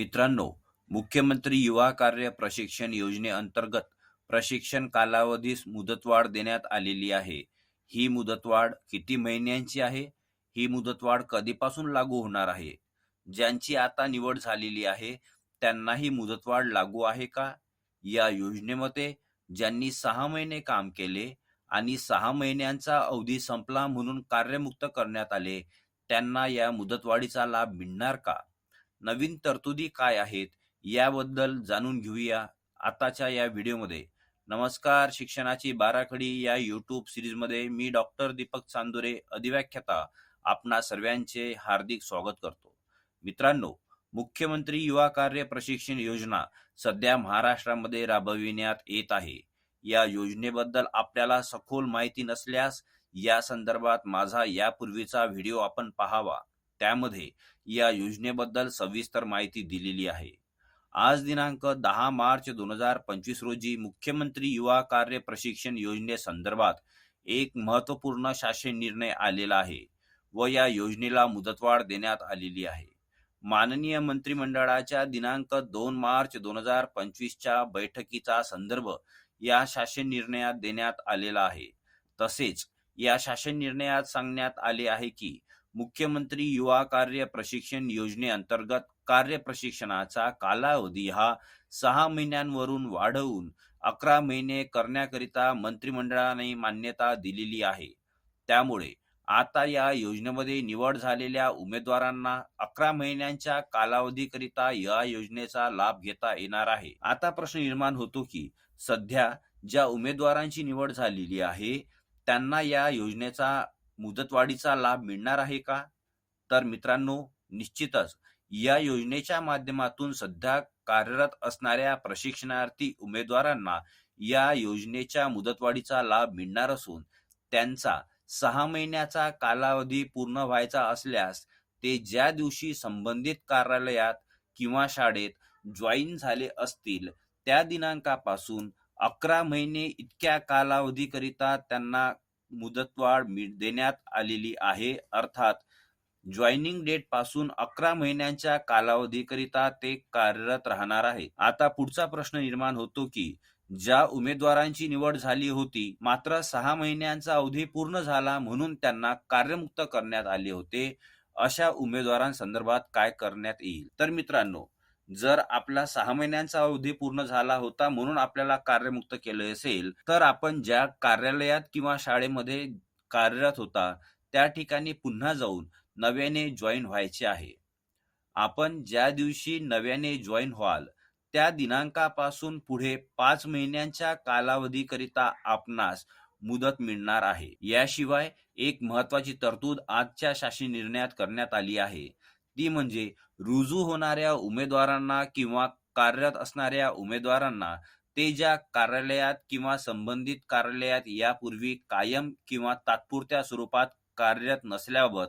मित्रांनो मुख्यमंत्री युवा कार्य प्रशिक्षण योजनेअंतर्गत प्रशिक्षण कालावधीस मुदतवाढ देण्यात आलेली आहे. ही मुदतवाढ किती महिन्यांची आहे? ही मुदतवाढ कधीपासून लागू होणार आहे? ज्यांची आता निवड झालेली आहे त्यांना ही मुदतवाढ लागू आहे का? या योजनेमध्ये ज्यांनी सहा महिने काम केले आणि सहा महिन्यांचा अवधी संपला म्हणून कार्यमुक्त करण्यात आले त्यांना या मुदतवाढीचा लाभ मिळणार का? नवीन तरतुदी काय आहेत याबद्दल जाणून घेऊया आताच्या या व्हिडिओमध्ये. नमस्कार शिक्षणाची बाराखडी या युट्यूब सिरीजमध्ये मी डॉक्टर दीपक चांदुरे अधिव्याख्याता आपणा सर्वांचे हार्दिक स्वागत करतो. मित्रांनो मुख्यमंत्री युवा कार्य प्रशिक्षण योजना सध्या महाराष्ट्रामध्ये राबविण्यात येत आहे. या योजनेबद्दल आपल्याला सखोल माहिती नसल्यास या संदर्भात माझा यापूर्वीचा व्हिडिओ आपण पाहावा. त्यामध्ये या योजनेबद्दल सविस्तर माहिती दिलेली आहे. आज दिनांक दहा मार्च दोन हजार पंचवीस रोजी मुख्यमंत्री युवा कार्य प्रशिक्षण योजनेसंदर्भात एक महत्त्वपूर्ण शासन निर्णय आलेला आहे व या योजनेला मुदतवाढ देण्यात आलेली आहे. माननीय मंत्रिमंडळाच्या दिनांक दोन मार्च दोन हजार पंचवीसच्या बैठकीचा संदर्भ या शासन निर्णयात देण्यात आलेला आहे. तसेच या शासन निर्णयात सांगण्यात आले आहे की मुख्यमंत्री युवा कार्य प्रशिक्षण योजनेअंतर्गत कार्य प्रशिक्षणाचा कालावधी हा सहा महिन्यांवरून वाढवून अकरा महिने करण्याकरिता मंत्रिमंडळाने मान्यता दिलेली आहे. त्यामुळे आता या योजनेमध्ये निवड झालेल्या उमेदवारांना अकरा महिन्यांच्या कालावधीकरिता या योजनेचा लाभ घेता येणार आहे. आता प्रश्न निर्माण होतो की सध्या ज्या उमेदवारांची निवड झालेली आहे त्यांना या योजनेचा मुदतवाढीचा लाभ मिळणार आहे का? तर मित्रांनो निश्चितच. या योजनेच्या माध्यमातून सध्या कार्यरत असणाऱ्या प्रशिक्षणार्थी उमेदवारांना या योजनेच्या मुदतवाढीचा लाभ मिळणार असून त्यांचा सहा महिन्याचा कालावधी पूर्ण व्हायचा असल्यास ते ज्या दिवशी संबंधित कार्यालयात किंवा शाळेत जॉईन झाले असतील त्या दिनांकापासून अकरा महिने इतक्या कालावधीकरिता त्यांना मुदतवाढ देण्यात आलेली आहे. अर्थात जॉईनिंग डेटपासून अकरा महिन्यांच्या कालावधीकरिता ते कार्यरत राहणार आहे. आता पुढचा प्रश्न निर्माण होतो की ज्या उमेदवारांची निवड झाली होती मात्र सहा महिन्यांचा अवधी पूर्ण झाला म्हणून त्यांना कार्यमुक्त करण्यात आले होते. अशा उमेदवारांसंदर्भात काय करण्यात येईल? तर मित्रांनो जर आपला सहा महिन्यांचा अवधी पूर्ण झाला होता म्हणून आपल्याला कार्यमुक्त केले असेल तर आपण ज्या कार्यालयात किंवा शाळेमध्ये कार्यरत होता त्या ठिकाणी पुन्हा जाऊन नव्याने जॉईन व्हायचे आहे. आपण ज्या दिवशी नव्याने जॉईन व्हाल त्या दिनांकापासून पुढे पाच महिन्यांच्या कालावधीकरिता आपणास मुदत मिळणार आहे. याशिवाय एक महत्वाची तरतूद आजच्या शासन निर्णयात करण्यात आली आहे. ती म्हणजे रुजू होणाऱ्या उमेदवारांना किंवा कार्यरत असणाऱ्या उमेदवारांना ते ज्या कार्यालयात किंवा संबंधित कार्यालयात यापूर्वी कायम किंवा तात्पुरत्या स्वरूपात कार्यरत नसल्याबाबत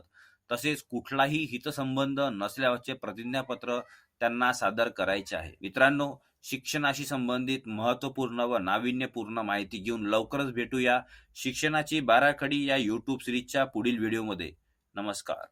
तसेच कुठलाही हितसंबंध नसल्याचे प्रतिज्ञापत्र त्यांना सादर करायचे आहे. मित्रांनो शिक्षणाशी संबंधित महत्त्वपूर्ण व नाविन्यपूर्ण माहिती घेऊन लवकरच भेटूया शिक्षणाची बाराखडी या युट्यूब सिरीजच्या पुढील व्हिडिओमध्ये नमस्कार.